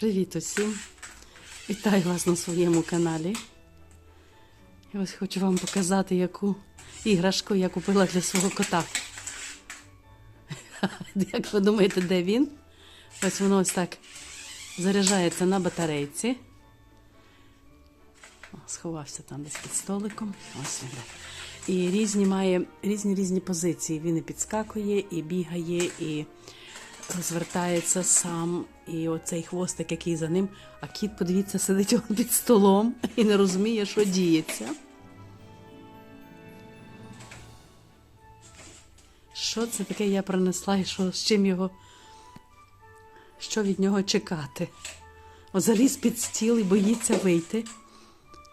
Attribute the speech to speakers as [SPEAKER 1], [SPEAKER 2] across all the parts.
[SPEAKER 1] Привіт усім! Вітаю вас на своєму каналі. Я ось хочу вам показати, яку іграшку я купила для свого кота. Як ви думаєте, де він? Ось воно ось так заряджається на батарейці. Сховався там десь під столиком. Ось він. І різні має різні різні позиції. Він і підскакує, і бігає, і розвертається сам. І оцей хвостик, який за ним. А кіт, подивіться, сидить під столом і не розуміє, що діється. Що це таке я принесла і що, з чим його, що від нього чекати? О, заліз під стіл і боїться вийти.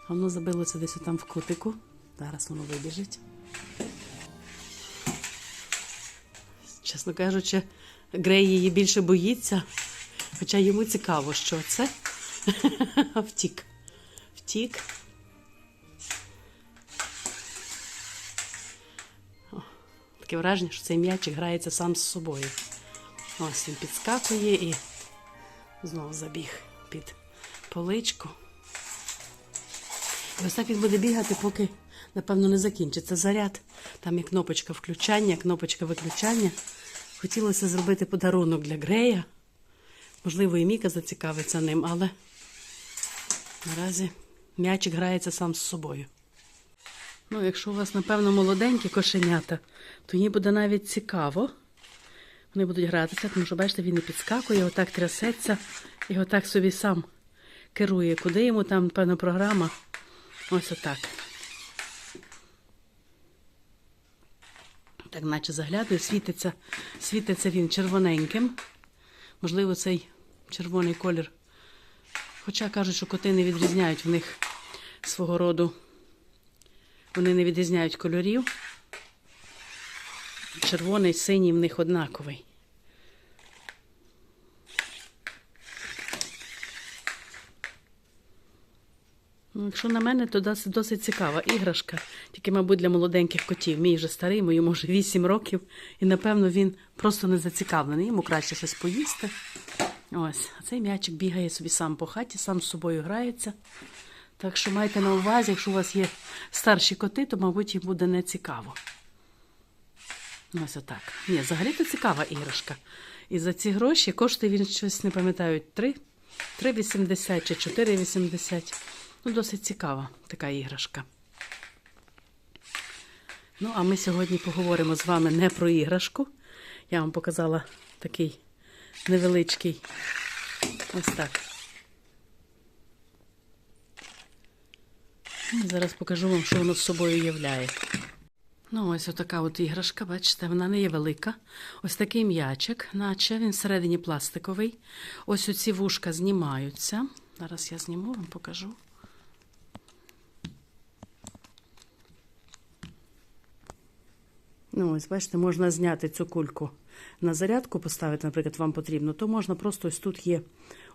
[SPEAKER 1] А Воно забилося десь там в кутику. Зараз воно вибіжить. Чесно кажучи, Грей її більше боїться, хоча йому цікаво, що це. Втік. Втік. О, таке враження, що цей м'ячик грається сам з собою. Ось він підскакує і знову забіг під поличку. І ось так він буде бігати, поки, напевно, не закінчиться заряд. Там є кнопочка включання, кнопочка виключання. Хотілося зробити подарунок для Грея. Можливо, і Міка зацікавиться ним, але наразі м'ячик грається сам з собою. Ну, якщо у вас, напевно, молоденькі кошенята, то їм буде навіть цікаво. Вони будуть гратися, тому що, бачите, він і підскакує, отак трясеться і отак собі сам керує. Куди йому там, певно, програма? Ось отак. Так, наче заглядує, світиться, світиться він червоненьким. Можливо, цей червоний колір. Хоча кажуть, що коти не відрізняють в них свого роду. Вони не відрізняють кольорів. Червоний, синій в них однаковий. Якщо на мене, то досить, цікава іграшка. Тільки, мабуть, для молоденьких котів. Мій вже старий, мою може 8 років, і напевно він просто не зацікавлений. Йому краще щось поїсти. Ось, а цей м'ячик бігає собі сам по хаті, сам з собою грається. Так що майте на увазі, якщо у вас є старші коти, то, мабуть, їм буде не цікаво. Ось отак. Ні, взагалі-то цікава іграшка. І за ці гроші коштує він щось, не пам'ятаю, 3, 3,80 чи 4,80. Ну, досить цікава така іграшка. Ну, а ми сьогодні поговоримо з вами не про іграшку. Я вам показала такий невеличкий. Ось так. І Зараз покажу вам, що воно з собою являє. Ну, ось отака от іграшка, бачите, вона не є велика. Ось такий м'ячик, наче він всередині пластиковий. Ось оці вушка знімаються. Зараз я зніму, вам покажу. Ну, ось, бачите, можна зняти цю кульку на зарядку, поставити, наприклад, вам потрібно, то можна просто ось тут є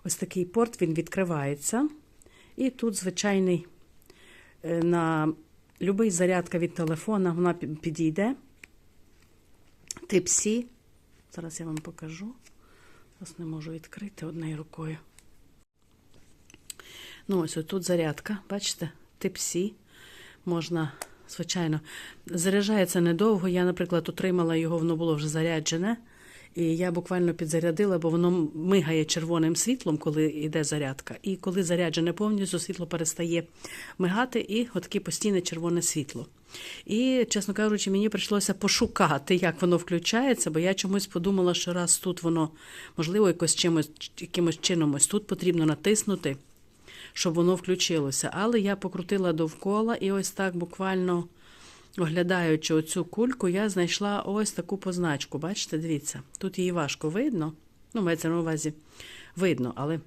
[SPEAKER 1] ось такий порт, він відкривається. І тут звичайний е, на будь-який зарядка від телефона вона підійде. Тип C. Зараз я вам покажу. Зараз не можу відкрити однією рукою. Ну, ось тут зарядка, бачите, тип C. Можна, звичайно, заряджається недовго. Я, наприклад, отримала його, воно було вже заряджене. І я буквально підзарядила, бо воно мигає червоним світлом, коли йде зарядка. І коли заряджене повністю, світло перестає мигати, і отаке постійне червоне світло. І, чесно кажучи, мені прийшлося пошукати, як воно включається, бо я чомусь подумала, що раз тут воно, можливо, якось чимось, якимось чином ось тут потрібно натиснути щоб воно включилося. Але я покрутила довкола і ось так буквально оглядаючи оцю кульку, я знайшла ось таку позначку. Бачите, дивіться, тут її важко видно. Ну, мається на увазі видно, але.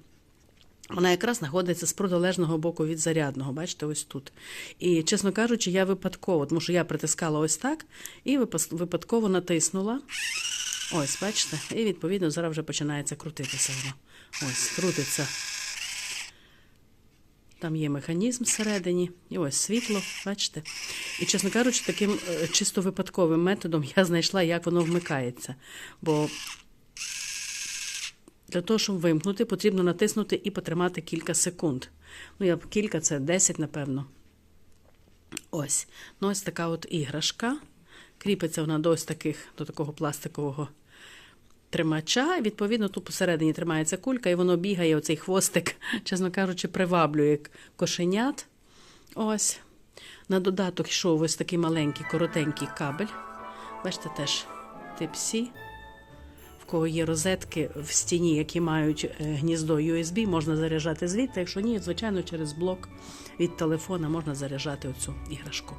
[SPEAKER 1] Вона якраз знаходиться з протилежного боку від зарядного, бачите, ось тут. І, чесно кажучи, я випадково, тому що я притискала ось так і випадково натиснула. Ось, бачите, і відповідно зараз вже починається крутитися воно. Ось, крутиться там є механізм всередині, і ось світло, бачите. І, чесно кажучи, таким е, чисто випадковим методом я знайшла, як воно вмикається. Бо Для того, щоб вимкнути, потрібно натиснути і потримати кілька секунд. Ну, я кілька, це 10, напевно. Ось. Ну, ось така от іграшка. Кріпиться вона до ось таких, до такого пластикового тримача. Відповідно, тут посередині тримається кулька, і воно бігає, оцей хвостик, чесно кажучи, приваблює кошенят. Ось. На додаток йшов ось такий маленький, коротенький кабель. Бачите, теж Type-C. В кого є розетки в стіні, які мають е, гніздо USB, можна заряджати звідти. Якщо ні, звичайно, через блок від телефона можна заряджати оцю іграшку.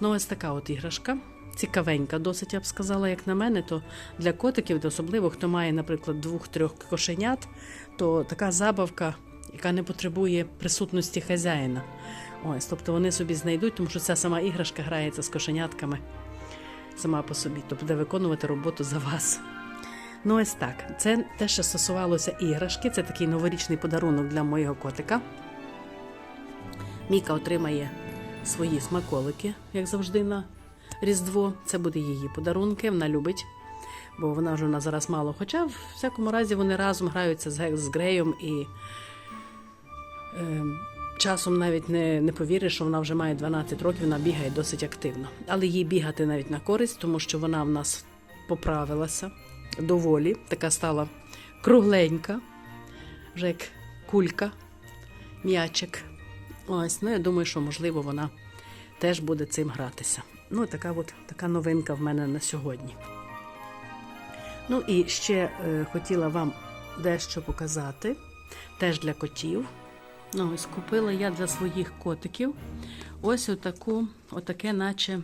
[SPEAKER 1] Ну, ось така от іграшка. Цікавенька, досить я б сказала, як на мене, то для котиків, особливо хто має, наприклад, двох-трьох кошенят, то така забавка, яка не потребує присутності хазяїна. Ось, тобто вони собі знайдуть, тому що ця сама іграшка грається з кошенятками сама по собі, тобто буде виконувати роботу за вас. Ну, ось так. Це те, що стосувалося іграшки. Це такий новорічний подарунок для моєго котика. Міка отримає свої смаколики, як завжди, на Різдво. Це буде її подарунки. Вона любить, бо вона вже у нас зараз мало. Хоча, в всякому разі, вони разом граються з, з Греєм і е, часом навіть не, не повіриш, що вона вже має 12 років, вона бігає досить активно. Але їй бігати навіть на користь, тому що вона в нас поправилася доволі, така стала кругленька, вже як кулька, м'ячик. Ось, ну я думаю, що можливо вона теж буде цим гратися. Ну, така от така новинка в мене на сьогодні. Ну і ще е, хотіла вам дещо показати, теж для котів. Ну, ось купила я для своїх котиків ось отаку, отаке, наче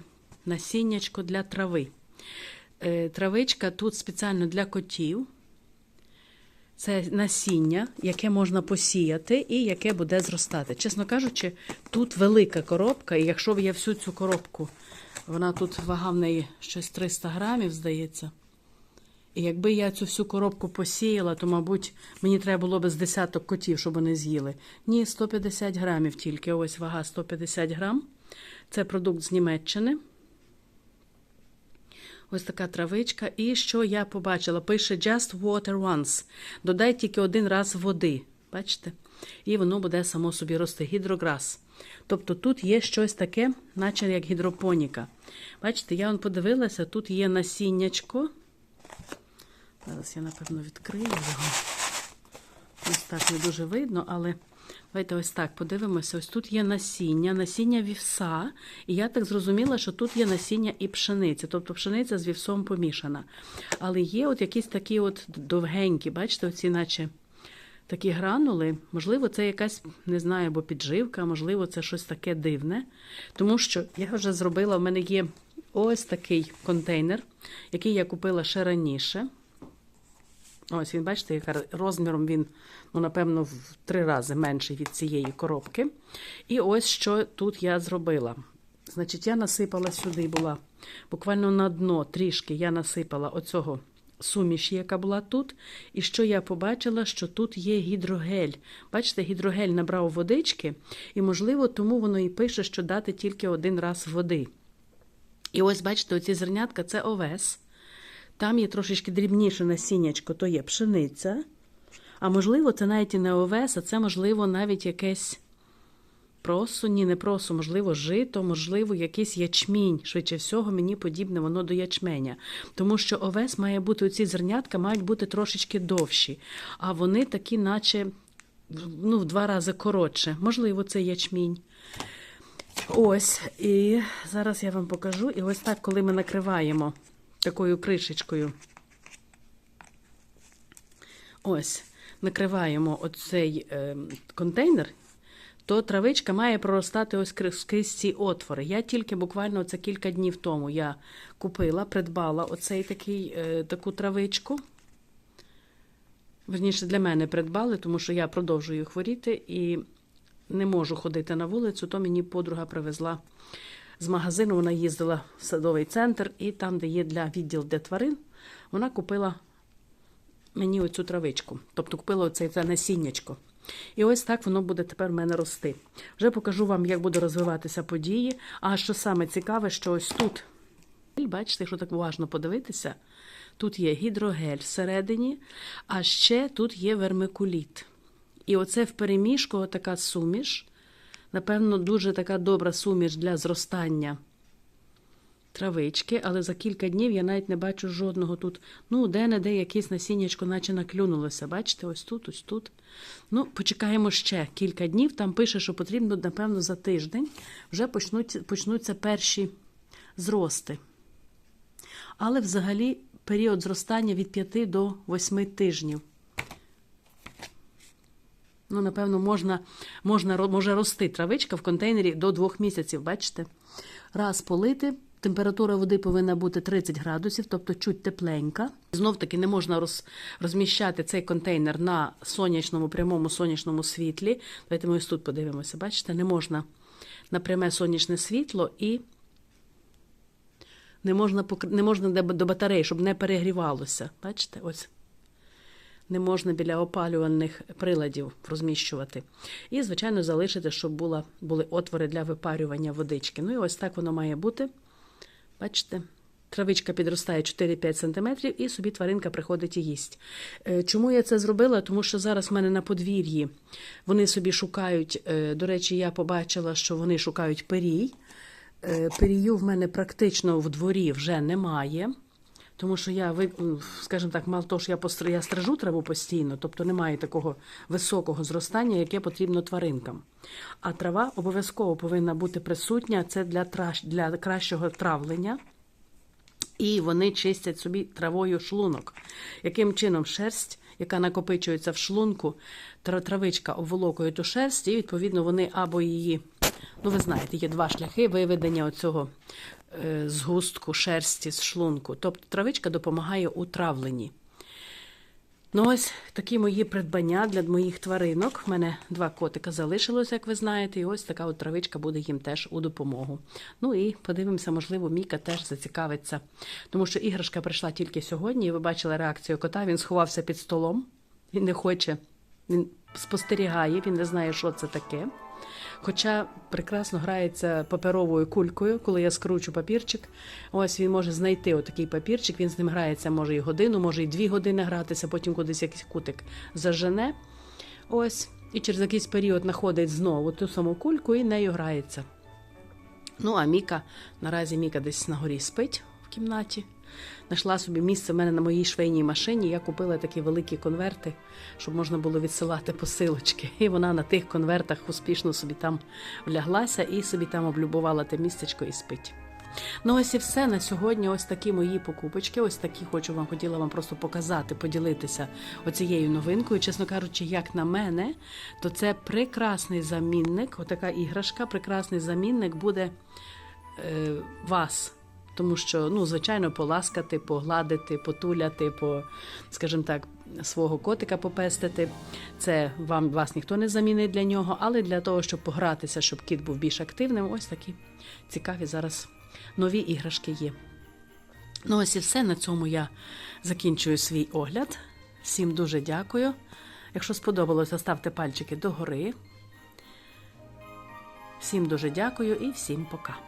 [SPEAKER 1] насіннячко для трави. Е, травичка тут спеціально для котів. Це насіння, яке можна посіяти і яке буде зростати. Чесно кажучи, тут велика коробка, і якщо б я всю цю коробку, вона тут вага в неї щось 300 грамів, здається. І якби я цю всю коробку посіяла, то, мабуть, мені треба було б з десяток котів, щоб вони з'їли. Ні, 150 грамів тільки. Ось вага 150 грам. Це продукт з Німеччини. Ось така травичка. І що я побачила? Пише Just water once. Додай тільки один раз води. Бачите? І воно буде само собі рости. Гідрограс. Тобто тут є щось таке, наче як гідропоніка. Бачите, я вон подивилася, тут є насіннячко. Зараз я, напевно, відкрию його. Ось так не дуже видно, але давайте ось так подивимося. Ось тут є насіння, насіння вівса. І я так зрозуміла, що тут є насіння і пшениці. Тобто пшениця з вівсом помішана. Але є от якісь такі от довгенькі, бачите, оці наче такі гранули. Можливо, це якась, не знаю, або підживка, можливо, це щось таке дивне. Тому що я вже зробила, в мене є ось такий контейнер, який я купила ще раніше. Ось він, бачите, яка розміром він, ну, напевно, в три рази менший від цієї коробки. І ось що тут я зробила. Значить, я насипала сюди була буквально на дно трішки я насипала оцього суміші, яка була тут. І що я побачила, що тут є гідрогель. Бачите, гідрогель набрав водички, і, можливо, тому воно і пише, що дати тільки один раз води. І ось, бачите, оці зернятка це овес. Там є трошечки дрібніше насіннячко, то є пшениця. А можливо, це навіть і не овес, а це, можливо, навіть якесь просо, ні, не просо, можливо, жито, можливо, якийсь ячмінь. Швидше всього, мені подібне воно до ячменя. Тому що овес має бути, оці зернятка мають бути трошечки довші, а вони такі, наче ну, в два рази коротше. Можливо, це ячмінь. Ось, і зараз я вам покажу. І ось так, коли ми накриваємо такою кришечкою. Ось, накриваємо оцей е, контейнер, то травичка має проростати ось скрізь ці отвори. Я тільки буквально це кілька днів тому я купила, придбала оцей такий, е, таку травичку. Верніше, для мене придбали, тому що я продовжую хворіти і не можу ходити на вулицю, то мені подруга привезла з магазину. Вона їздила в садовий центр, і там, де є для відділ для тварин, вона купила мені оцю травичку. Тобто купила оце це насіннячко. І ось так воно буде тепер в мене рости. Вже покажу вам, як буде розвиватися події. А що саме цікаве, що ось тут бачите, якщо так уважно подивитися, тут є гідрогель всередині, а ще тут є вермикуліт. І оце в переміжку така суміш. Напевно, дуже така добра суміш для зростання травички, але за кілька днів я навіть не бачу жодного тут. Ну, де-не-де якесь насіннячко, наче наклюнулося. Бачите, ось тут, ось тут. Ну, почекаємо ще кілька днів. Там пише, що потрібно, напевно, за тиждень вже почнуть, почнуться перші зрости. Але взагалі період зростання від 5 до 8 тижнів. Ну, напевно, можна, можна, може рости травичка в контейнері до двох місяців, бачите? Раз полити, температура води повинна бути 30 градусів, тобто чуть тепленька. Знов таки не можна роз, розміщати цей контейнер на сонячному, прямому сонячному світлі. Давайте ми ось тут подивимося, бачите, не можна на пряме сонячне світло і не можна, не можна до батарей, щоб не перегрівалося. Бачите, ось не можна біля опалювальних приладів розміщувати. І, звичайно, залишити, щоб була, були отвори для випарювання водички. Ну і ось так воно має бути. Бачите? Травичка підростає 4-5 см і собі тваринка приходить і їсть. Е, Чому я це зробила? Тому що зараз в мене на подвір'ї вони собі шукають. е, До речі, я побачила, що вони шукають перій. Е, Перію в мене практично в дворі вже немає. Тому що я, скажімо так, мало того, що я, постр... я стражу траву постійно, тобто немає такого високого зростання, яке потрібно тваринкам. А трава обов'язково повинна бути присутня, це для, траш... для кращого травлення. І вони чистять собі травою шлунок. Яким чином шерсть, яка накопичується в шлунку, травичка обволокує ту шерсть, і відповідно вони або її, ну ви знаєте, є два шляхи виведення оцього згустку шерсті з шлунку. Тобто травичка допомагає у травленні. Ну, ось такі мої придбання для моїх тваринок. У мене два котика залишилось, як ви знаєте, і ось така от травичка буде їм теж у допомогу. Ну і подивимося, можливо, Міка теж зацікавиться. Тому що іграшка прийшла тільки сьогодні, і ви бачили реакцію кота. Він сховався під столом, він не хоче, він спостерігає, він не знає, що це таке. Хоча прекрасно грається паперовою кулькою, коли я скручу папірчик. Ось він може знайти отакий папірчик, він з ним грається, може і годину, може і дві години гратися, потім кудись якийсь кутик зажене. Ось, і через якийсь період знаходить знову ту саму кульку і нею грається. Ну, а Міка, наразі Міка десь на горі спить в кімнаті. Знайшла собі місце в мене на моїй швейній машині. Я купила такі великі конверти, щоб можна було відсилати посилочки. І вона на тих конвертах успішно собі там вляглася і собі там облюбувала те містечко і спить. Ну, ось і все на сьогодні. Ось такі мої покупочки. Ось такі хочу вам хотіла вам просто показати, поділитися оцією новинкою. Чесно кажучи, як на мене, то це прекрасний замінник. Отака іграшка, прекрасний замінник буде е, вас. Тому що, ну, звичайно, поласкати, погладити, потуляти, по, скажімо так, свого котика попестити. Це вам вас ніхто не замінить для нього, але для того, щоб погратися, щоб кіт був більш активним, ось такі цікаві зараз нові іграшки є. Ну, ось і все. На цьому я закінчую свій огляд. Всім дуже дякую. Якщо сподобалося, ставте пальчики догори. Всім дуже дякую і всім пока.